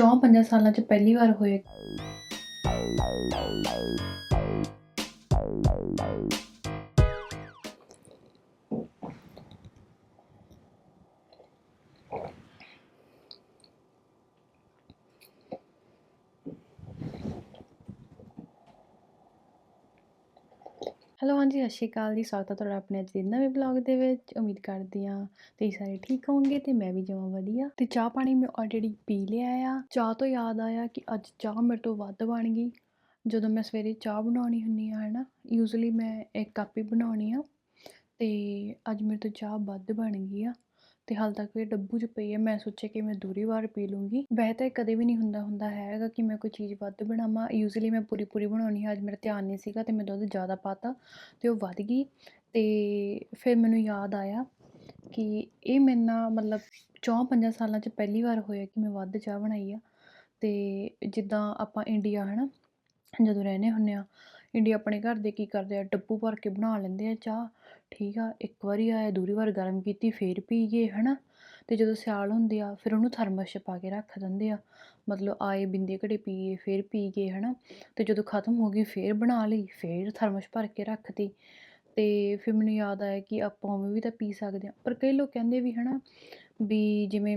4-5 ਸਾਲਾਂ 'ਚ ਪਹਿਲੀ ਵਾਰ ਹੋਇਆ ਹੈਲੋ ਹਾਂਜੀ, ਸਤਿ ਸ਼੍ਰੀ ਅਕਾਲ ਜੀ। ਸਵਾਗਤ ਹੈ ਤੁਹਾਡਾ ਆਪਣੇ ਅੱਜ ਦੇ ਨਵੇਂ ਵਲੌਗ ਦੇ ਵਿੱਚ। ਉਮੀਦ ਕਰਦੀ ਹਾਂ ਤੁਸੀਂ ਸਾਰੇ ਠੀਕ ਹੋਵੋਗੇ ਤੇ ਮੈਂ ਵੀ ਜਮਾਂ ਵਧੀਆ। ਤੇ ਚਾਹ ਪਾਣੀ ਮੈਂ ਆਲਰੇਡੀ ਪੀ ਲਿਆ ਆ। ਚਾਹ ਤੋਂ ਯਾਦ ਆਇਆ ਕਿ ਅੱਜ ਚਾਹ ਮੇਰੇ ਤੋਂ ਵੱਧ ਬਣ ਗਈ। ਜਦੋਂ ਮੈਂ ਸਵੇਰੇ ਚਾਹ ਬਣਾਉਣੀ ਹੁੰਦੀ ਆ ਹੈ ਨਾ ਯੂਜ਼ੂਲੀ ਮੈਂ ਇੱਕ ਕੱਪ ਹੀ ਬਣਾਉਣੀ ਆ। ਤੇ ਅੱਜ ਮੇਰੇ ਤੋਂ ਚਾਹ ਵੱਧ ਬਣ ਗਈ ਆ। ਤੇ ਹਾਲ ਤੱਕ ਇਹ ਡੱਬੂ 'ਚ ਪਈ ਹੈ, ਮੈਂ ਸੋਚਿਆ ਕਿ ਮੈਂ ਦੂਰੀ ਵਾਰ ਪੀ ਲੂੰਗੀ। ਵੈਸੇ ਤਾਂ ਇਹ ਕਦੇ ਵੀ ਨਹੀਂ ਹੁੰਦਾ ਹੁੰਦਾ ਹੈਗਾ ਕਿ ਮੈਂ ਕੋਈ ਚੀਜ਼ ਵੱਧ ਬਣਾਵਾਂ। ਯੂਜ਼ੂਲੀ ਮੈਂ ਪੂਰੀ ਪੂਰੀ ਬਣਾਉਣੀ ਹੈ ਅੱਜ ਮੇਰਾ ਧਿਆਨ ਨਹੀਂ ਸੀਗਾ ਤੇ ਮੈਂ ਦੁੱਧ ਜ਼ਿਆਦਾ ਪਾਤਾ ਤੇ ਉਹ ਵੱਧ ਗਈ ਤੇ ਫਿਰ ਮੈਨੂੰ ਯਾਦ ਆਇਆ ਕਿ ਇਹ ਮੇਰੇ ਨਾਲ ਮਤਲਬ ਚੌਂ ਪੰਜਾਂ ਸਾਲਾਂ 'ਚ ਪਹਿਲੀ ਵਾਰ ਹੋਇਆ ਕਿ ਮੈਂ ਵੱਧ ਚਾਹ ਬਣਾਈ ਆ। ਤੇ ਜਿੱਦਾਂ ਆਪਾਂ ਇੰਡੀਆ ਹੈ ਨਾ ਜਦੋਂ ਰਹਿੰਦੇ ਹੁੰਦੇ ਆ ਇੰਡੀਆ ਆਪਣੇ ਘਰ ਦੇ ਕੀ ਕਰਦੇ ਆ, ਡੱਬੂ ਭਰ ਕੇ ਬਣਾ ਲੈਂਦੇ ਆ ਚਾਹ। ਠੀਕ ਆ, ਇੱਕ ਵਾਰੀ ਆਇਆ, ਦੂਰੀ ਵਾਰ ਗਰਮ ਕੀਤੀ, ਫੇਰ ਪੀ ਗਏ, ਹਨਾ? ਤੇ ਜਦੋਂ ਸਿਆਲ ਹੁੰਦੇ ਆ, ਫਿਰ ਉਹਨੂੰ ਥਰਮਸ 'ਚ ਪਾ ਕੇ ਰੱਖ ਦਿੰਦੇ ਆ। ਮਤਲਬ ਆਏ ਬਿੰਦੇ ਘੜੇ ਪੀਏ ਫੇਰ ਪੀ ਗਏ, ਹਨਾ? ਤੇ ਜਦੋਂ ਖਤਮ ਹੋ ਗਈ, ਫੇਰ ਬਣਾ ਲਈ, ਫੇਰ ਥਰਮਸ ਭਰ ਕੇ ਰੱਖਤੀ। ਤੇ ਫਿਰ ਮੈਨੂੰ ਯਾਦ ਆਇਆ ਕਿ ਆਪਾਂ ਉਵੇਂ ਵੀ ਤਾਂ ਪੀ ਸਕਦੇ ਆ। ਪਰ ਕਈ ਲੋਕ ਕਹਿੰਦੇ ਵੀ, ਹਨਾ? ਵੀ ਜਿਵੇਂ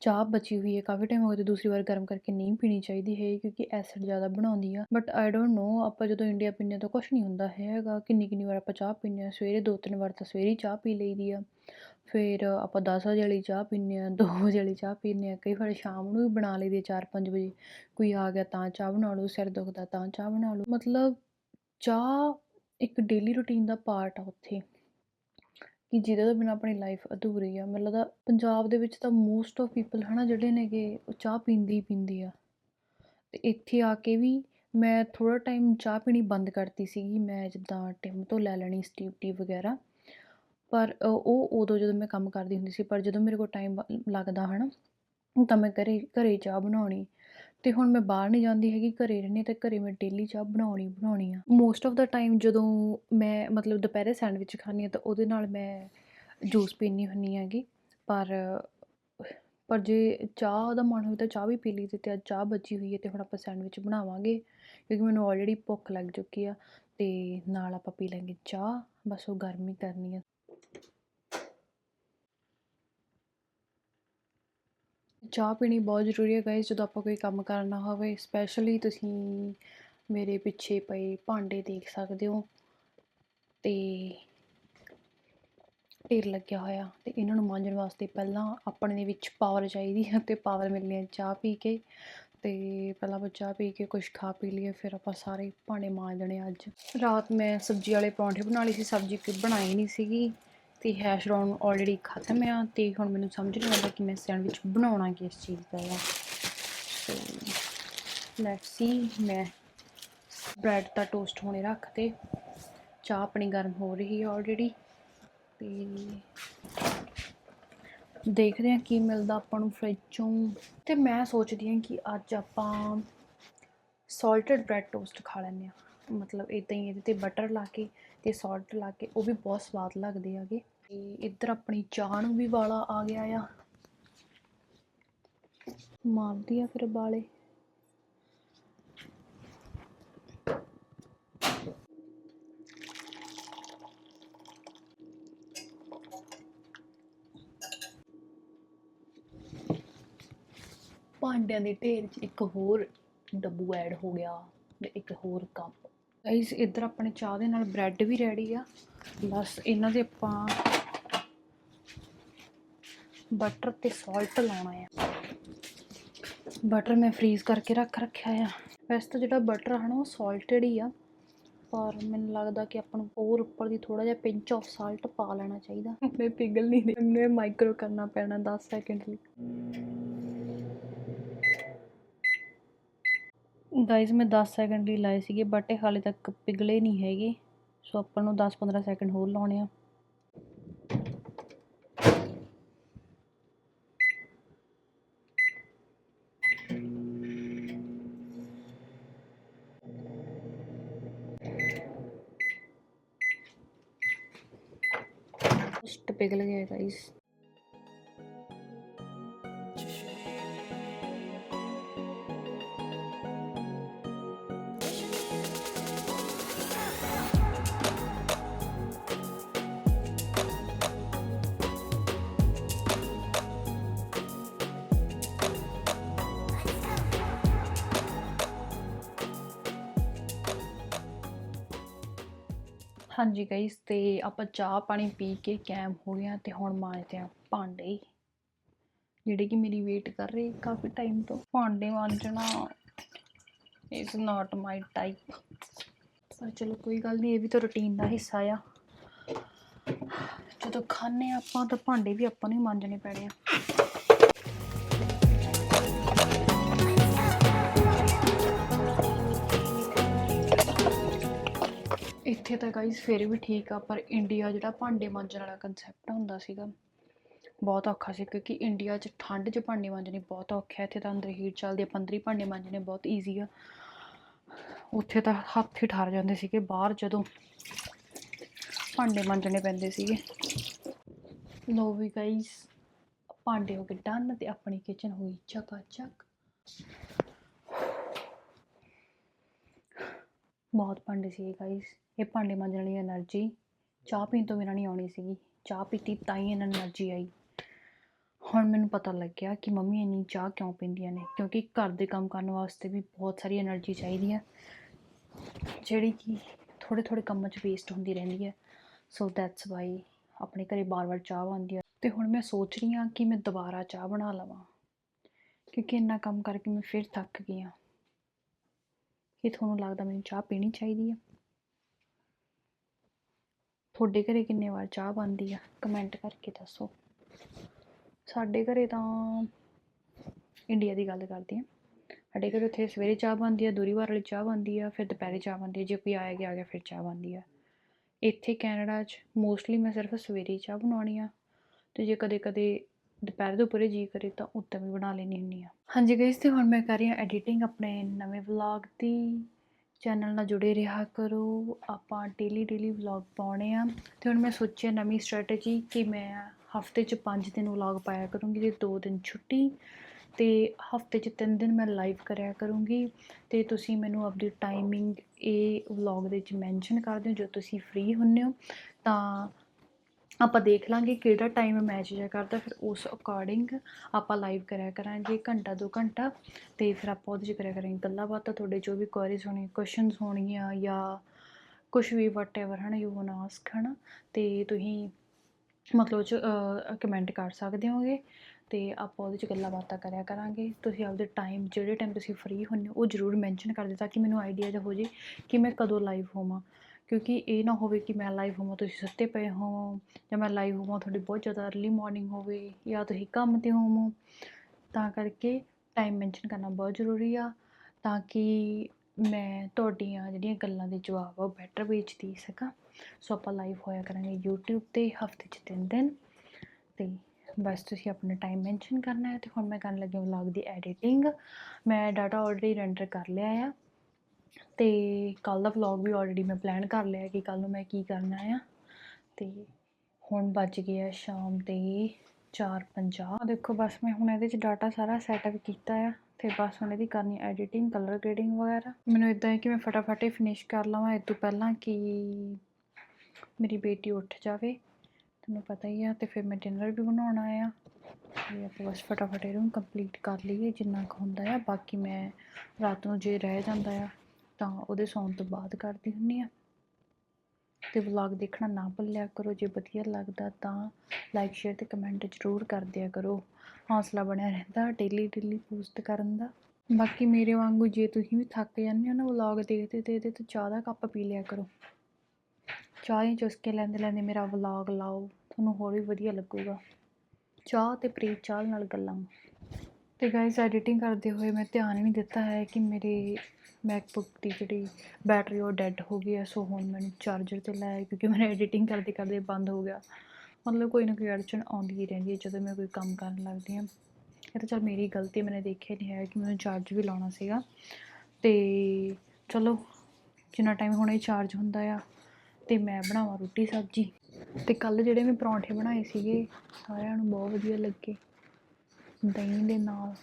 ਚਾਹ ਬਚੀ ਹੋਈ ਹੈ, ਕਾਫੀ ਟਾਈਮ ਹੋ ਗਿਆ ਤੇ ਦੂਸਰੀ ਵਾਰ ਗਰਮ ਕਰਕੇ ਨਹੀਂ ਪੀਣੀ ਚਾਹੀਦੀ ਹੈ ਕਿਉਂਕਿ ਐਸਿਡ ਜ਼ਿਆਦਾ ਬਣਾਉਂਦੀ ਆ। ਬਟ ਆਈ ਡੋਂਟ ਨੋ ਆਪਾਂ ਜਦੋਂ ਇੰਡੀਆ ਪੀਂਦੇ ਹਾਂ ਤਾਂ ਕੁਝ ਨਹੀਂ ਹੁੰਦਾ ਹੈਗਾ। ਕਿੰਨੀ ਕਿੰਨੀ ਵਾਰ ਆਪਾਂ ਚਾਹ ਪੀਂਦੇ ਹਾਂ, ਸਵੇਰੇ ਦੋ ਤਿੰਨ ਵਾਰ ਤਾਂ ਸਵੇਰੇ ਹੀ ਚਾਹ ਪੀ ਲਈਦੀ ਆ। ਫਿਰ ਆਪਾਂ 10 ਵਜੇ ਵਾਲੀ ਚਾਹ ਪੀਂਦੇ ਹਾਂ 2 ਵਜੇ ਵਾਲੀ ਚਾਹ ਪੀਂਦੇ ਹਾਂ। ਕਈ ਵਾਰ ਸ਼ਾਮ ਨੂੰ ਵੀ ਬਣਾ ਲਈਦੀ ਆ 4-5 ਵਜੇ। ਕੋਈ ਆ ਗਿਆ ਤਾਂ ਚਾਹ ਬਣਾ ਲਓ, ਸਿਰ ਦੁਖਦਾ ਤਾਂ ਚਾਹ ਬਣਾ ਲਓ। ਮਤਲਬ ਚਾਹ ਇੱਕ ਡੇਲੀ ਰੂਟੀਨ ਦਾ ਪਾਰਟ ਆ ਉੱਥੇ। ਕਿ ਜਿਹਦੇ ਤੋਂ ਬਿਨਾਂ ਆਪਣੀ ਲਾਈਫ ਅਧੂਰੀ ਆ। ਮੈਨੂੰ ਲੱਗਦਾ ਪੰਜਾਬ ਦੇ ਵਿੱਚ ਤਾਂ ਮੋਸਟ ਆਫ ਪੀਪਲ ਹਨਾ ਜਿਹੜੇ ਨੇਗੇ, ਉਹ ਚਾਹ ਪੀਂਦੇ ਹੀ ਪੀਂਦੇ ਆ। ਤੇ ਇੱਥੇ ਆ ਕੇ ਵੀ ਮੈਂ ਥੋੜਾ ਟਾਈਮ ਚਾਹ ਪੀਣੀ ਬੰਦ ਕਰਤੀ ਸੀਗੀ। ਮੈਂ ਜਿੱਦਾਂ ਟਿਮ ਤੋਂ ਲੈ ਲੈਣੀ ਸਟੀਵ ਟੀ ਵਗੈਰਾ। ਪਰ ਉਹ ਉਦੋਂ ਜਦੋਂ ਮੈਂ ਕੰਮ ਕਰਦੀ ਹੁੰਦੀ ਸੀ, ਪਰ ਜਦੋਂ ਮੇਰੇ ਕੋਲ ਟਾਈਮ ਲੱਗਦਾ ਹਨਾ, ਤਾਂ ਮੈਂ ਘਰੇ ਘਰੇ ਚਾਹ ਬਣਾਉਣੀ। ਤੇ ਹੁਣ ਮੈਂ ਬਾਹਰ ਨਹੀਂ ਜਾਂਦੀ ਹੈਗੀ, ਘਰੇ ਰਹਿੰਦੀ ਤੇ ਘਰੇ ਮੈਂ ਡੇਲੀ ਚਾਹ ਬਣਾਉਣੀ ਬਣਾਉਣੀ ਆ। ਮੋਸਟ ਆਫ ਦਾ ਟਾਈਮ ਜਦੋਂ ਮੈਂ ਮਤਲਬ ਦੁਪਹਿਰੇ ਸੈਂਡਵਿਚ ਖਾਂਦੀ ਆ ਤਾਂ ਉਹਦੇ ਨਾਲ ਮੈਂ ਜੂਸ ਪੀਂਦੀ ਹੁੰਦੀ ਹੈਗੀ। ਪਰ ਪਰ ਜੇ ਚਾਹ ਦਾ ਮਨ ਹੋਵੇ ਤਾਂ ਚਾਹ ਵੀ ਪੀ ਲਈ ਤੇ ਅੱਜ ਚਾਹ ਬਚੀ ਹੋਈ ਹੈ ਤੇ ਹੁਣ ਆਪਾਂ ਸੈਂਡਵਿਚ ਬਣਾਵਾਂਗੇ, ਕਿਉਂਕਿ ਮੈਨੂੰ ਆਲਰੇਡੀ ਭੁੱਖ ਲੱਗ ਚੁੱਕੀ ਆ ਤੇ ਨਾਲ ਆਪਾਂ ਪੀ ਲਾਂਗੇ ਚਾਹ। ਬਸ ਉਹ ਗਰਮੀ ਕਰਨੀ ਆ। ਚਾਹ ਪੀਣੀ ਬਹੁਤ ਜ਼ਰੂਰੀ ਹੈ ਗਾਇਸ ਜਦੋਂ ਆਪਾਂ ਕੋਈ ਕੰਮ ਕਰਨਾ ਹੋਵੇ ਸਪੈਸ਼ਲੀ ਤੁਸੀਂ ਮੇਰੇ ਪਿੱਛੇ ਪਏ ਭਾਂਡੇ ਦੇਖ ਸਕਦੇ ਹੋ ਤੇ ਢੇਰ ਲੱਗਿਆ ਹੋਇਆ ਤੇ ਇਹਨਾਂ ਨੂੰ ਮਾਂਜਣ ਵਾਸਤੇ ਪਹਿਲਾਂ ਆਪਣੇ ਦੇ ਵਿੱਚ ਪਾਵਰ ਚਾਹੀਦੀ ਹੈ ਤੇ ਪਾਵਰ ਮਿਲਣੀ ਹੈ ਚਾਹ ਪੀ ਕੇ ਤੇ ਪਹਿਲਾਂ ਆਪਾਂ ਚਾਹ ਪੀ ਕੇ ਕੁਝ ਖਾ ਪੀ ਲਈਏ, ਫਿਰ ਆਪਾਂ ਸਾਰੇ ਭਾਂਡੇ ਮਾਂਜਣੇ ਆ ਅੱਜ। ਰਾਤ ਮੈਂ ਸਬਜ਼ੀ ਵਾਲੇ ਪਰੌਂਠੇ ਬਣਾ ਲਈ ਸੀ, ਸਬਜ਼ੀ ਕੋਈ ਬਣਾਈ ਨਹੀਂ ਸੀਗੀ। ਤੇ ਹੈਸ਼ ਬਰਾਊਨ ਆਲਰੇਡੀ ਖਤਮ ਆ ਤੇ ਹੁਣ ਮੈਨੂੰ ਸਮਝ ਨਹੀਂ ਆਉਂਦਾ ਕਿ ਮੈਂ ਸੈਂਡਵਿਚ ਬਣਾਉਣਾ ਕਿਸ ਚੀਜ਼ ਦਾ ਆ। ਸੋ ਲੈਟਸ ਸੀ ਮੈਂ ਬ੍ਰੈਡ ਦਾ ਟੋਸਟ ਹੋਣੇ ਰੱਖਤੇ ਚਾਹ ਆਪਣੀ ਗਰਮ ਹੋ ਰਹੀ ਹੈ ਆਲਰੇਡੀ ਤੇ ਦੇਖਦੇ ਹਾਂ ਕੀ ਮਿਲਦਾ ਆਪਾਂ ਨੂੰ ਫ੍ਰਿਜ ਚੋਂ। ਤੇ ਮੈਂ ਸੋਚਦੀ ਹਾਂ ਕਿ ਅੱਜ ਆਪਾਂ ਸਾਲਟਡ ਬ੍ਰੈਡ ਟੋਸਟ ਖਾ ਲੈਂਦੇ ਹਾਂ। ਮਤਲਬ ਇਦਾਂ ਹੀ ਇਹਦੇ ਤੇ ਬਟਰ ਲਾ ਕੇ ਤੇ ਸਾਲਟ ਲਾ ਕੇ, ਉਹ ਵੀ ਬਹੁਤ ਸਵਾਦ ਲੱਗਦੇ ਆਗੇ ਤੇ ਇੱਧਰ ਆਪਣੀ ਚਾਹ ਨੂੰ ਵੀ ਵਾਲਾ ਆ ਗਿਆ ਆ। ਮਾਰਦੀ ਆ ਫਿਰ ਬਾਲੇ ਭਾਂਡਿਆਂ ਦੇ ਢੇਰ 'ਚ ਇੱਕ ਹੋਰ ਡੱਬੂ ਐਡ ਹੋ ਗਿਆ ਤੇ ਇੱਕ ਹੋਰ ਕੱਪ ਗਾਈਸ ਇੱਧਰ ਆਪਣੇ ਚਾਹ ਦੇ ਨਾਲ ਬ੍ਰੈਡ ਵੀ ਰੈਡੀ ਆ। ਬਸ ਇਹਨਾਂ ਦੇ ਆਪਾਂ ਬਟਰ ਤੇ ਸਾਲਟ ਲਾਉਣਾ ਆ। ਬਟਰ ਮੈਂ ਫਰੀਜ਼ ਕਰਕੇ ਰੱਖ ਰੱਖਿਆ ਆ। ਵੈਸੇ ਤਾਂ ਜਿਹੜਾ ਬਟਰ ਹੈ ਨਾ ਉਹ ਸਾਲਟਡ ਹੀ ਆ। ਪਰ ਮੈਨੂੰ ਲੱਗਦਾ ਕਿ ਆਪਾਂ ਨੂੰ ਹੋਰ ਉੱਪਰ ਦੀ ਥੋੜਾ ਜਿਹਾ ਪਿੰਚ ਆਫ ਸਾਲਟ ਪਾ ਲੈਣਾ ਚਾਹੀਦਾ। ਮੈਂ ਪਿਗਲ ਨਹੀਂ ਰਹੀ ਮੈਨੂੰ ਇਹ ਮਾਈਕਰੋ ਕਰਨਾ ਪੈਣਾ 10 ਸੈਕਿੰਡ ਲਈ। ਗਾਇਜ਼ ਮੈਂ 10 ਸੈਕਿੰਡ ਲਈ ਲਾਏ ਸੀਗੇ ਬਟ ਇਹ ਹਾਲੇ ਤੱਕ ਪਿਗਲੇ ਨਹੀਂ ਹੈਗੇ। ਸੋ ਆਪਾਂ ਨੂੰ 10-15 ਸੈਕਿੰਡ ਹੋਰ ਲਾਉਣੇ ਆ। ਜਸਟ ਪਿਗਲ ਗਏ ਹਾਂਜੀ ਗਾਇਸ ਤੇ ਆਪਾਂ ਚਾਹ ਪਾਣੀ ਪੀ ਕੇ ਕੈਮ ਹੋ ਗਿਆ ਤੇ ਹੁਣ ਮਾਂਜਦੇ ਆ ਭਾਂਡੇ। ਜਿਹੜੇ ਕਿ ਮੇਰੀ ਵੇਟ ਕਰ ਰਹੇ ਕਾਫੀ ਟਾਈਮ ਤੋਂ। ਭਾਂਡੇ ਮਾਂਜਣਾ ਇਜ਼ ਨਾਟ ਮਾਈ ਟਾਈਪ ਪਰ ਚਲੋ ਕੋਈ ਗੱਲ ਨਹੀਂ ਇਹ ਵੀ ਤਾਂ ਰੁਟੀਨ ਦਾ ਹਿੱਸਾ ਆ। ਜਦੋਂ ਖਾਣੇ ਆਪਾਂ ਤਾਂ ਭਾਂਡੇ ਵੀ ਆਪਾਂ ਨੂੰ ਹੀ ਮਾਂਜਣੇ ਪੈਣੇ ਆ। ਇੱਥੇ ਤਾਂ ਗਾਈਸ ਫਿਰ ਵੀ ਠੀਕ ਆ, ਪਰ ਇੰਡੀਆ ਜਿਹੜਾ ਭਾਂਡੇ ਮਾਂਜਣ ਵਾਲਾ ਕਨਸੈਪਟ ਹੁੰਦਾ ਸੀਗਾ। ਬਹੁਤ ਔਖਾ ਸੀ, ਕਿਉਂਕਿ ਇੰਡੀਆ 'ਚ ਠੰਡ 'ਚ ਭਾਂਡੇ ਮਾਂਜਣੇ ਬਹੁਤ ਔਖਾ ਹੈ ਇੱਥੇ ਤਾਂ ਅੰਦਰ ਹੀਟ ਚੱਲਦੀ ਆ, ਪੰਦਰੀ ਭਾਂਡੇ ਮਾਂਜਣੇ ਬਹੁਤ ਈਜ਼ੀ ਆ। ਉੱਥੇ ਤਾਂ ਹੱਥ ਹੀ ਠਾਰ ਜਾਂਦੇ ਸੀਗੇ, ਬਾਹਰ ਜਦੋਂ ਭਾਂਡੇ ਮਾਂਜਣੇ ਪੈਂਦੇ ਸੀਗੇ। ਲੋ ਵੀ ਗਾਈਸ ਭਾਂਡੇ ਹੋ ਗਏ ਡਨ ਤੇ ਆਪਣੀ ਕਿਚਨ ਹੋਈ ਚਕਾਚਕ। ਬਹੁਤ ਭਾਂਡੇ ਸੀਗੇ ਗਾਇਸ ਇਹ ਭਾਂਡੇ ਮਾਂਜਣ ਵਾਲੀ એનર્ਜੀ ਚਾਹ ਪੀਣ ਤੋਂ ਬਿਨਾਂ ਨਹੀਂ ਆਉਣੀ ਸੀਗੀ, ਚਾਹ ਪੀਤੀ ਤਾਂ ਹੀ ਇਹਨਾਂ ਨੂੰ એનર્ਜੀ ਆਈ। ਹੁਣ ਮੈਨੂੰ ਪਤਾ ਲੱਗਿਆ ਕਿ ਮੰਮੀ ਇੰਨੀ ਚਾਹ ਕਿਉਂ ਪੀਂਦੀਆਂ ਨੇ, ਕਿਉਂਕਿ ਘਰ ਦੇ ਕੰਮ ਕਰਨ ਵਾਸਤੇ ਵੀ ਬਹੁਤ ਸਾਰੀ એનર્ਜੀ ਚਾਹੀਦੀ ਹੈ, ਜਿਹੜੀ ਕਿ ਥੋੜੇ ਥੋੜੇ ਕੰਮਾਂ 'ਚ ਵੇਸਟ ਹੁੰਦੀ ਰਹਿੰਦੀ ਹੈ। ਸੋ ਦੈਟਸ ਵਾਈ ਆਪਣੇ ਘਰੇ ਬਾਰ-ਬਾਰ ਚਾਹ ਬਣਦੀ ਹੈ। ਤੇ ਹੁਣ ਮੈਂ ਸੋਚ ਰਹੀ ਹਾਂ ਕਿ ਮੈਂ ਦੁਬਾਰਾ ਚਾਹ ਬਣਾ ਲਵਾਂ, ਕਿਉਂਕਿ ਇੰਨਾ ਕੰਮ ਕਰਕੇ ਮੈਂ ਫਿਰ ਥੱਕ ਗਈ ਹਾਂ। ਕੀ ਤੁਹਾਨੂੰ ਲੱਗਦਾ ਮੈਨੂੰ ਚਾਹ ਪੀਣੀ ਚਾਹੀਦੀ ਆ? ਤੁਹਾਡੇ ਘਰੇ ਕਿੰਨੇ ਵਾਰ ਚਾਹ ਬਣਦੀ ਆ? ਕਮੈਂਟ ਕਰਕੇ ਦੱਸੋ। ਸਾਡੇ ਘਰੇ ਤਾਂ ਇੰਡੀਆ ਦੀ ਗੱਲ ਕਰਦੇ ਹਾਂ ਸਾਡੇ ਘਰੇ ਉੱਥੇ ਸਵੇਰੇ ਚਾਹ ਬਣਦੀ ਆ ਦੂਰੀ ਵਾਰ ਵਾਲੀ ਚਾਹ ਬਣਦੀ ਆ, ਫਿਰ ਦੁਪਹਿਰੇ ਚਾਹ ਬਣਦੀ ਆ। ਜੇ ਕੋਈ ਆਇਆ ਗਿਆ, ਆ ਗਿਆ, ਫਿਰ ਚਾਹ ਬਣਦੀ ਆ। ਇੱਥੇ ਕੈਨੇਡਾ 'ਚ ਮੋਸਟਲੀ ਮੈਂ ਸਿਰਫ ਸਵੇਰੇ ਹੀ ਚਾਹ ਬਣਾਉਣੀ ਆ। ਤੇ ਜੇ ਕਦੇ ਕਦੇ ਦੁਪਹਿਰ ਦੇ ਉੱਪਰੇ ਜੀ ਕਰੇ ਤਾਂ ਉੱਦਾਂ ਵੀ ਬਣਾ ਲੈਣੀ ਹੁੰਦੀ ਆ। ਹਾਂਜੀ ਗਾਇਸ ਤੇ ਹੁਣ ਮੈਂ ਕਰ ਰਹੀ ਹਾਂ ਐਡੀਟਿੰਗ ਆਪਣੇ ਨਵੇਂ ਵਲੌਗ ਦੀ। ਚੈਨਲ ਨਾਲ ਜੁੜੇ ਰਿਹਾ ਕਰੋ। ਆਪਾਂ ਡੇਲੀ ਡੇਲੀ ਵਲੌਗ ਪਾਉਣੇ ਆ। ਤੇ ਹੁਣ ਮੈਂ ਸੋਚਿਆ ਨਵੀਂ ਸਟ੍ਰੈਟਜੀ ਕਿ ਮੈਂ ਹਫ਼ਤੇ 'ਚ 5 ਦਿਨ ਵਲੌਗ ਪਾਇਆ ਕਰੂੰਗੀ ਤੇ 2 ਦਿਨ ਛੁੱਟੀ। ਤੇ ਹਫ਼ਤੇ 'ਚ 3 ਦਿਨ ਮੈਂ ਲਾਈਵ ਕਰਿਆ ਕਰੂੰਗੀ। ਤੇ ਤੁਸੀਂ ਮੈਨੂੰ ਆਪਣੀ ਟਾਈਮਿੰਗ ਇਹ ਵਲੌਗ ਦੇ ਵਿੱਚ ਮੈਂਸ਼ਨ ਕਰ ਦਿਓ ਜੋ ਤੁਸੀਂ ਫ੍ਰੀ ਹੁੰਨੇ ਹੋ। ਤਾਂ ਆਪਾਂ ਦੇਖ ਲਾਂਗੇ ਕਿਹੜਾ ਟਾਈਮ ਮੈਚ ਜਿਹਾ ਕਰਦਾ, ਫਿਰ ਉਸ ਅਕੋਰਡਿੰਗ ਆਪਾਂ ਲਾਈਵ ਕਰਿਆ ਕਰਾਂਗੇ ਘੰਟਾ ਦੋ ਘੰਟਾ ਤੇ ਫਿਰ ਆਪਾਂ ਉਹਦੇ 'ਚ ਕਰਿਆ ਕਰਾਂਗੇ ਗੱਲਾਂ ਬਾਤਾਂ, ਤੁਹਾਡੇ ਜੋ ਵੀ ਕੁਐਰੀਜ਼ ਹੋਣੀ ਕੁਐਸਚਨਸ ਹੋਣਗੀਆਂ ਜਾਂ ਕੁਝ ਵੀ ਵਟਐਵਰ ਹਨਾ ਯੂ ਵਾਂਟ ਆਸਕ ਹਨਾ, ਤੇ ਤੁਸੀਂ ਮਤਲਬ ਚ ਕਮੈਂਟ ਕਰ ਸਕਦੇ ਹੋਗੇ ਤੇ ਆਪਾਂ ਉਹਦੇ 'ਚ ਗੱਲਾਂ ਬਾਤਾਂ ਕਰਿਆ ਕਰਾਂਗੇ। ਤੁਸੀਂ ਆਪਦੇ ਟਾਈਮ ਜਿਹੜੇ ਟਾਈਮ ਤੁਸੀਂ ਫ੍ਰੀ ਹੁੰਦੇ ਹੋ, ਉਹ ਜ਼ਰੂਰ ਮੈਂਸ਼ਨ ਕਰ ਦਿਓ ਤਾਂ ਕਿ ਮੈਨੂੰ ਆਈਡੀਆ ਜਿਹਾ ਹੋ ਜੇ ਕਿ ਮੈਂ ਕਦੋਂ ਲਾਈਵ ਹੋਵਾਂ। ਕਿਉਂਕਿ ਇਹ ਨਾ ਹੋਵੇ ਕਿ ਮੈਂ ਲਾਈਵ ਹੋਵਾਂ, ਤੁਸੀਂ ਸੁੱਤੇ ਪਏ ਹੋ ਜਾਂ ਮੈਂ ਲਾਈਵ ਹੋਵਾਂ, ਤੁਹਾਡੀ ਬਹੁਤ ਜ਼ਿਆਦਾ ਅਰਲੀ ਮਾਰਨਿੰਗ ਹੋਵੇ ਜਾਂ ਤੁਸੀਂ ਕੰਮ ਤੇ ਹੋਵੋ, ਤਾਂ ਕਰਕੇ ਟਾਈਮ ਮੈਂਸ਼ਨ ਕਰਨਾ ਬਹੁਤ ਜ਼ਰੂਰੀ ਆ ਤਾਂ ਕਿ ਮੈਂ ਤੁਹਾਡੀਆਂ ਜਿਹੜੀਆਂ ਗੱਲਾਂ ਦੇ ਜਵਾਬ ਆ ਉਹ ਬੈਟਰ ਵੇਚ ਦੇ ਸਕਾਂ। ਸੋ ਆਪਾਂ ਲਾਈਵ ਹੋਇਆ ਕਰਾਂਗੇ YouTube ਤੇ ਹਫ਼ਤੇ 'ਚ ਤਿੰਨ ਦਿਨ ਤੇ ਬਸ ਤੁਸੀਂ ਆਪਣਾ ਟਾਈਮ ਮੈਂਸ਼ਨ ਕਰਨਾ ਹੈ ਤੇ ਹੁਣ ਮੈਂ ਕਰਨ ਲੱਗੀ ਵਲੌਗ ਦੀ ਐਡੀਟਿੰਗ ਮੈਂ ਡਾਟਾ ਆਲਰੇਡੀ ਰੈਂਡਰ ਕਰ ਲਿਆ ਆ। ਅਤੇ ਕੱਲ੍ਹ ਦਾ ਵਲੋਗ ਵੀ ਆਲਰੇਡੀ ਮੈਂ ਪਲੈਨ ਕਰ ਲਿਆ ਕਿ ਕੱਲ੍ਹ ਨੂੰ ਮੈਂ ਕੀ ਕਰਨਾ ਆ। ਅਤੇ ਹੁਣ ਵੱਜ ਗਏ ਆ ਸ਼ਾਮ ਦੇ 4:50 ਦੇਖੋ, ਬਸ ਮੈਂ ਹੁਣ ਇਹਦੇ 'ਚ ਡਾਟਾ ਸਾਰਾ ਸੈਟਅਪ ਕੀਤਾ ਆ ਤੇ ਬਸ ਹੁਣ ਇਹਦੀ ਕਰਨੀ ਐਡੀਟਿੰਗ ਕਲਰ ਗ੍ਰੇਡਿੰਗ ਵਗੈਰਾ। ਮੈਨੂੰ ਇਦਾਂ ਹੈ ਕਿ ਮੈਂ ਫਟਾਫਟ ਹੀ ਫਿਨਿਸ਼ ਕਰ ਲਵਾਂ। ਇਹ ਤੋਂ ਪਹਿਲਾਂ ਕਿ ਮੇਰੀ ਬੇਟੀ ਉੱਠ ਜਾਵੇ ਤੁਹਾਨੂੰ ਪਤਾ ਹੀ ਆ, ਤੇ ਫਿਰ ਮੈਂ ਡਿਨਰ ਵੀ ਬਣਾਉਣਾ ਆ ਤੇ ਆਪਾਂ ਬਸ ਫਟਾਫਟ ਇਹਨੂੰ ਕੰਪਲੀਟ ਕਰ ਲਈਏ ਜਿੰਨਾ ਕੁ ਹੁੰਦਾ ਆ। ਬਾਕੀ ਮੈਂ ਰਾਤ ਨੂੰ ਜੇ ਰਹਿ ਜਾਂਦਾ ਆ ਤਾਂ ਉਹਦੇ ਸੌਣ ਤੋਂ ਬਾਅਦ ਕਰਦੀ ਹੁੰਨੀ ਆ। ਤੇ ਵਲੌਗ ਦੇਖਣਾ ਨਾ ਭੁੱਲਿਆ ਕਰੋ, ਜੇ ਵਧੀਆ ਲੱਗਦਾ ਤਾਂ ਲਾਈਕ ਸ਼ੇਅਰ ਤੇ ਕਮੈਂਟ ਜ਼ਰੂਰ ਕਰ ਦਿਆ ਕਰੋ। ਹੌਸਲਾ ਬਣਿਆ ਰਹਿੰਦਾ ਡੇਲੀ ਡੇਲੀ ਪੋਸਟ ਕਰਨ ਦਾ। ਬਾਕੀ ਮੇਰੇ ਵਾਂਗੂ ਜੇ ਤੁਸੀਂ ਵੀ ਥੱਕ ਜਾਂਦੇ ਹੋ ਨਾ ਵਲੌਗ ਦੇਖਦੇ ਦੇਖਦੇ ਤੋਂ ਚਾਹ ਦਾ ਕੱਪ ਪੀ ਲਿਆ ਕਰੋ। ਚਾਹ ਹੀ ਚੁਸਕੇ ਲੈਂਦੇ ਲੈਂਦੇ ਮੇਰਾ ਵਲੌਗ ਲਾਓ, ਤੁਹਾਨੂੰ ਹੋਰ ਵੀ ਵਧੀਆ ਲੱਗੂਗਾ। ਚਾਹ ਤੇ ਪ੍ਰੀਤ ਚਾਹ ਨਾਲ ਗੱਲਾਂ। ਤੇ ਗਾਇਸ ਐਡੀਟਿੰਗ ਕਰਦੇ ਹੋਏ ਮੈਂ ਧਿਆਨ ਹੀ ਨਹੀਂ ਦਿੱਤਾ ਹੈ ਕਿ ਮੇਰੇ ਮੈਕਬੁੱਕ ਦੀ ਜਿਹੜੀ ਬੈਟਰੀ ਉਹ ਡੈੱਡ ਹੋ ਗਈ ਹੈ ਸੋ ਹੁਣ ਮੈਨੂੰ ਚਾਰਜਰ ਤੇ ਲਾਇਆ ਕਿਉਂਕਿ ਮੇਰਾ ਐਡੀਟਿੰਗ ਕਰਦੇ ਕਰਦੇ ਬੰਦ ਹੋ ਗਿਆ। ਮਤਲਬ ਕੋਈ ਨਾ ਕੋਈ ਅੜਚਣ ਆਉਂਦੀ ਹੀ ਰਹਿੰਦੀ ਹੈ, ਜਦੋਂ ਮੈਂ ਕੋਈ ਕੰਮ ਕਰਨ ਲੱਗਦੀ ਹਾਂ। ਇਹ ਤਾਂ ਚਲ ਮੇਰੀ ਗਲਤੀ ਮੈਨੇ ਦੇਖਿਆ ਨਹੀਂ ਹੈ ਕਿ ਮੈਨੂੰ ਚਾਰਜ ਵੀ ਲਾਉਣਾ ਸੀਗਾ। ਤੇ ਚਲੋ, ਜਿੰਨਾ ਟਾਈਮ ਹੁਣ ਇਹ ਚਾਰਜ ਹੁੰਦਾ ਆ, ਤੇ ਮੈਂ ਬਣਾਵਾਂ ਰੋਟੀ ਸਬਜ਼ੀ। ਤੇ ਕੱਲ ਜਿਹੜੇ ਮੈਂ ਪਰੌਂਠੇ ਬਣਾਏ ਸੀਗੇ, ਸਾਰਿਆਂ ਨੂੰ ਬਹੁਤ ਵਧੀਆ ਲੱਗੇ। ਦਹੀਂ ਦੇ ਨਾਲ।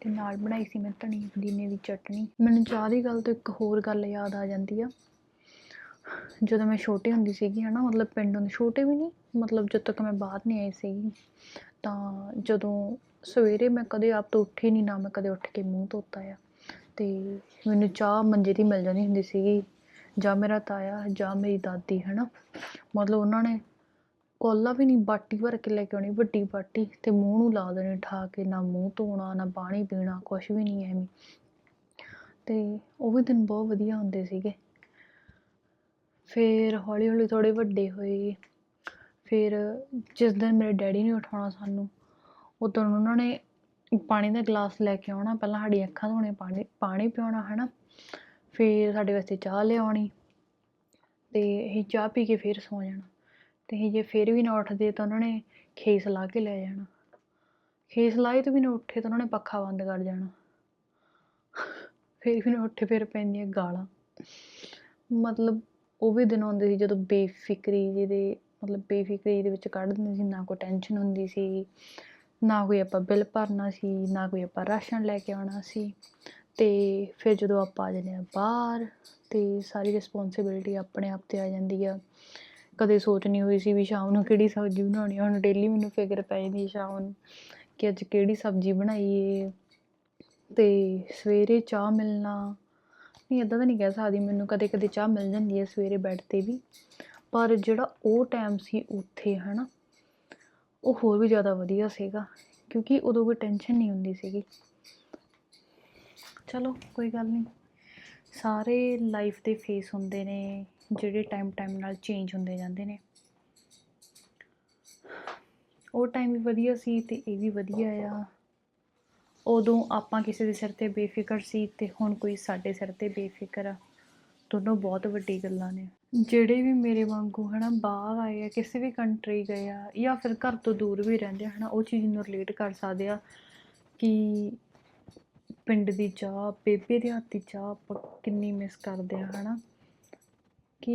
ਤੇ ਨਾਲ ਬਣਾਈ ਸੀ ਮੈਂ ਧਨੀਏ ਪੁਦੀਨੇ ਦੀ ਚਟਨੀ। ਮੈਨੂੰ ਚਾਹ ਦੀ ਗੱਲ ਤੋਂ ਇੱਕ ਹੋਰ ਗੱਲ ਯਾਦ ਆ ਜਾਂਦੀ ਆ। ਜਦੋਂ ਮੈਂ ਛੋਟੀ ਹੁੰਦੀ ਸੀਗੀ ਹਨਾ, ਮਤਲਬ ਪਿੰਡ ਹੁੰਦੇ, ਛੋਟੇ ਵੀ ਨਹੀਂ, ਮਤਲਬ ਜਦ ਤੱਕ ਮੈਂ ਬਾਹਰ ਨਹੀਂ ਆਈ ਸੀਗੀ, ਤਾਂ ਜਦੋਂ ਸਵੇਰੇ ਮੈਂ ਕਦੇ ਆਪ ਤੋਂ ਉੱਠੀ ਨਹੀਂ, ਨਾ ਮੈਂ ਕਦੇ ਉੱਠ ਕੇ ਮੂੰਹ ਧੋਤਾ ਆ। ਤੇ ਮੈਨੂੰ ਚਾਹ ਮੰਜੇ ਦੀ ਮਿਲ ਜਾਂਦੀ ਹੁੰਦੀ ਸੀਗੀ, ਜਾਂ ਮੇਰਾ ਤਾਇਆ ਜਾਂ ਮੇਰੀ ਦਾਦੀ ਹੈ ਨਾ ਮਤਲਬ ਉਹਨਾਂ ਨੇ ਕੋਲਾ ਵੀ ਨਹੀਂ ਬਾਟੀ ਭਰ ਕੇ ਲੈ ਕੇ ਆਉਣੀ, ਵੱਡੀ ਬਾਟੀ ਅਤੇ ਮੂੰਹ ਨੂੰ ਲਾ ਦੇਣੀ, ਉਠਾ ਕੇ ਨਾ ਮੂੰਹ ਧੋਣਾ, ਨਾ ਪਾਣੀ ਪੀਣਾ, ਕੁਛ ਵੀ ਨਹੀਂ ਐਵੇਂ। ਅਤੇ ਉਹ ਵੀ ਦਿਨ ਬਹੁਤ ਵਧੀਆ ਹੁੰਦੇ ਸੀਗੇ। ਫਿਰ ਹੌਲੀ ਹੌਲੀ ਥੋੜ੍ਹੇ ਵੱਡੇ ਹੋਏ। ਫਿਰ ਜਿਸ ਦਿਨ ਮੇਰੇ ਡੈਡੀ ਨੇ ਉਠਾਉਣਾ ਸਾਨੂੰ, ਉਦੋਂ ਉਹਨਾਂ ਨੇ ਪਾਣੀ ਦਾ ਗਲਾਸ ਲੈ ਕੇ ਆਉਣਾ, ਪਹਿਲਾਂ ਸਾਡੀਆਂ ਅੱਖਾਂ ਧੋਣੇ ਪਾਣੀ ਪਾਣੀ ਪਿਆਉਣਾ ਹੈ ਨਾ ਫਿਰ ਸਾਡੇ ਵਾਸਤੇ ਚਾਹ ਲਿਆਉਣੀ ਅਤੇ ਅਸੀਂ ਚਾਹ ਪੀ ਕੇ ਫਿਰ ਸੌ ਜਾਣਾ। ਤੇ ਅਸੀਂ ਜੇ ਫਿਰ ਵੀ ਨਾ ਉੱਠਦੇ ਤਾਂ ਉਹਨਾਂ ਨੇ ਖੇਸ ਲਾ ਕੇ ਲੈ ਜਾਣਾ। ਖੇਸ ਲਾਏ ਤੋਂ ਵੀ ਨਾ ਉੱਠੇ ਤਾਂ ਉਹਨਾਂ ਨੇ ਪੱਖਾ ਬੰਦ ਕਰ ਜਾਣਾ। ਫਿਰ ਵੀ ਨਾ ਉੱਠੇ ਫਿਰ ਪੈਂਦੀਆਂ ਗਾਲਾਂ। ਮਤਲਬ ਉਹ ਵੀ ਦਿਨ ਆਉਂਦੇ ਸੀ ਜਦੋਂ ਬੇਫਿਕਰੀ ਜਿਹਦੇ, ਮਤਲਬ ਬੇਫਿਕਰੀ ਦੇ ਵਿੱਚ ਕੱਢ ਦਿੰਦੇ ਸੀ, ਨਾ ਕੋਈ ਟੈਨਸ਼ਨ ਹੁੰਦੀ ਸੀ, ਨਾ ਕੋਈ ਆਪਾਂ ਬਿੱਲ ਭਰਨਾ ਸੀ, ਨਾ ਕੋਈ ਆਪਾਂ ਰਾਸ਼ਨ ਲੈ ਕੇ ਆਉਣਾ ਸੀ। ਤੇ ਫਿਰ ਜਦੋਂ ਆਪਾਂ ਆ ਜਾਂਦੇ ਹਾਂ ਬਾਹਰ ਤੇ ਸਾਰੀ ਰਿਸਪੌਂਸਿਬਿਲਟੀ ਆਪਣੇ ਆਪ ਤੇ ਆ ਜਾਂਦੀ ਆ। ਕਦੇ ਸੋਚ ਨਹੀਂ ਹੋਈ ਸੀ ਵੀ ਸ਼ਾਮ ਨੂੰ ਕਿਹੜੀ ਸਬਜ਼ੀ ਬਣਾਉਣੀ ਆ। ਹੁਣ ਡੇਲੀ ਮੈਨੂੰ ਫਿਕਰ ਪੈ ਜਾਂਦੀ ਹੈ ਸ਼ਾਮ ਨੂੰ ਕਿ ਅੱਜ ਕਿਹੜੀ ਸਬਜ਼ੀ ਬਣਾਈਏ। ਤੇ ਸਵੇਰੇ ਚਾਹ ਮਿਲਣਾ। ਨਹੀਂ ਇੱਦਾਂ ਤਾਂ ਨਹੀਂ ਕਹਿ ਸਕਦੀ, ਮੈਨੂੰ ਕਦੇ ਕਦੇ ਚਾਹ ਮਿਲ ਜਾਂਦੀ ਹੈ ਸਵੇਰੇ ਬੈੱਡ 'ਤੇ ਵੀ। ਪਰ ਜਿਹੜਾ ਉਹ ਟਾਈਮ ਸੀ ਉੱਥੇ ਹੈ ਨਾ ਉਹ ਹੋਰ ਵੀ ਜ਼ਿਆਦਾ ਵਧੀਆ ਸੀਗਾ। ਕਿਉਂਕਿ ਉਦੋਂ ਕੋਈ ਟੈਨਸ਼ਨ ਨਹੀਂ ਹੁੰਦੀ ਸੀਗੀ। ਚਲੋ, ਕੋਈ ਗੱਲ ਨਹੀਂ। ਸਾਰੇ ਲਾਈਫ ਦੇ ਫੇਸ ਹੁੰਦੇ ਨੇ। ਜਿਹੜੇ ਟਾਈਮ ਟਾਈਮ ਨਾਲ ਚੇਂਜ ਹੁੰਦੇ ਜਾਂਦੇ ਨੇ। ਉਹ ਟਾਈਮ ਵੀ ਵਧੀਆ ਸੀ ਤੇ ਇਹ ਵੀ ਵਧੀਆ ਆ। ਉਦੋਂ ਆਪਾਂ ਕਿਸੇ ਦੇ ਸਿਰ ਤੇ ਬੇਫਿਕਰ ਸੀ ਤੇ ਹੁਣ ਕੋਈ ਸਾਡੇ ਸਿਰ ਤੇ ਬੇਫਿਕਰ ਆ। ਦੋਨੋਂ ਬਹੁਤ ਵੱਡੀ ਗੱਲਾਂ ਨੇ। ਜਿਹੜੇ ਵੀ ਮੇਰੇ ਵਾਂਗੂ ਹਨਾ ਬਾਹਰ ਆਏ ਆ, ਕਿਸੇ ਵੀ ਕੰਟਰੀ ਗਏ ਆ ਜਾਂ ਫਿਰ ਘਰ ਤੋਂ ਦੂਰ ਵੀ ਰਹਿੰਦੇ ਆ ਹਨਾ, ਉਹ ਚੀਜ਼ ਨੂੰ ਰਿਲੇਟ ਕਰ ਸਕਦੇ ਆ ਕਿ ਪਿੰਡ ਦੀ ਚਾਹ, ਬੇਬੇ ਦੇ ਹੱਥ ਦੀ ਚਾਹ ਆਪਾਂ ਕਿੰਨੀ ਮਿਸ ਕਰਦੇ ਆ ਹਨਾ। ਕਿ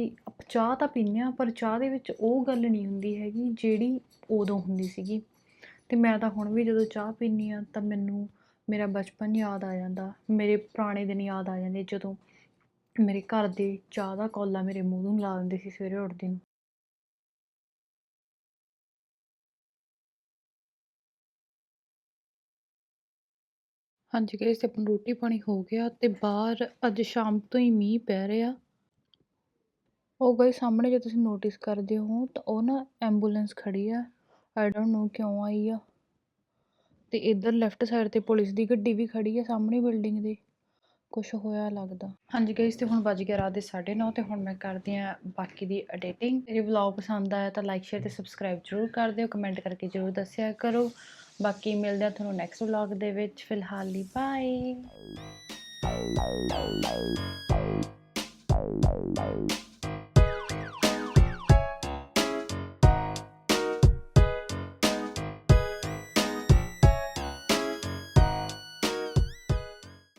ਚਾਹ ਤਾਂ ਪੀਂਦੇ ਹਾਂ, ਪਰ ਚਾਹ ਦੇ ਵਿੱਚ ਉਹ ਗੱਲ ਨਹੀਂ ਹੁੰਦੀ ਹੈਗੀ ਜਿਹੜੀ ਉਦੋਂ ਹੁੰਦੀ ਸੀਗੀ। ਅਤੇ ਮੈਂ ਤਾਂ ਹੁਣ ਵੀ ਜਦੋਂ ਚਾਹ ਪੀਂਦੀ ਹਾਂ, ਤਾਂ ਮੈਨੂੰ ਮੇਰਾ ਬਚਪਨ ਯਾਦ ਆ ਜਾਂਦਾ। ਮੇਰੇ ਪੁਰਾਣੇ ਦਿਨ ਯਾਦ ਆ ਜਾਂਦੇ ਜਦੋਂ ਮੇਰੇ ਘਰ ਦੇ ਚਾਹ ਦਾ ਕੋਲਾ ਮੇਰੇ ਮੂੰਹ ਨੂੰ ਲਾ ਦਿੰਦੇ ਸੀ ਸਵੇਰੇ ਉੱਠਦੇ ਨੂੰ। ਹਾਂਜੀ ਗਾਇਸ ਤੇ ਆਪਣੀ ਰੋਟੀ ਪਾਣੀ ਹੋ ਗਿਆ ਤੇ ਬਾਹਰ ਅੱਜ ਸ਼ਾਮ ਤੋਂ ਹੀ ਮੀਂਹ ਪੈ ਰਿਹਾ। ਉਹ ਗਾਇਸ ਸਾਹਮਣੇ ਜੇ ਤੁਸੀਂ ਨੋਟਿਸ ਕਰਦੇ ਹੋ ਤਾਂ ਉਹ ਨਾ ਐਂਬੂਲੈਂਸ ਖੜੀ ਆ। ਆਈ ਡੋਂਟ ਨੋ ਕਿਉਂ ਆਈ ਆ। ਤੇ ਇੱਧਰ ਲੈਫਟ ਸਾਈਡ ਤੇ ਪੁਲਿਸ ਦੀ ਗੱਡੀ ਵੀ ਖੜੀ ਆ ਸਾਹਮਣੇ ਬਿਲਡਿੰਗ ਦੇ। ਕੁਛ ਹੋਇਆ ਲੱਗਦਾ। ਹਾਂਜੀ ਗਾਇਸ ਤੇ ਹੁਣ ਵੱਜ ਗਿਆ ਰਾਤ ਦੇ 9:30 ਤੇ ਹੁਣ ਮੈਂ ਕਰਦੀ ਆ ਬਾਕੀ ਦੀ ਐਡੀਟਿੰਗ ਜੇ ਵਲੌਗ ਪਸੰਦ ਆਇਆ ਤਾਂ ਲਾਈਕ ਸ਼ੇਅਰ ਤੇ ਸਬਸਕ੍ਰਾਈਬ ਜ਼ਰੂਰ ਕਰ ਦਿਓ। ਕਮੈਂਟ ਕਰਕੇ ਜ਼ਰੂਰ ਦੱਸਿਆ ਕਰੋ। ਬਾਕੀ ਮਿਲਦੇ ਆ ਤੁਹਾਨੂੰ ਨੈਕਸਟ ਵਲੌਗ ਦੇ ਵਿੱਚ। ਫਿਲਹਾਲ ਲਈ ਬਾਏ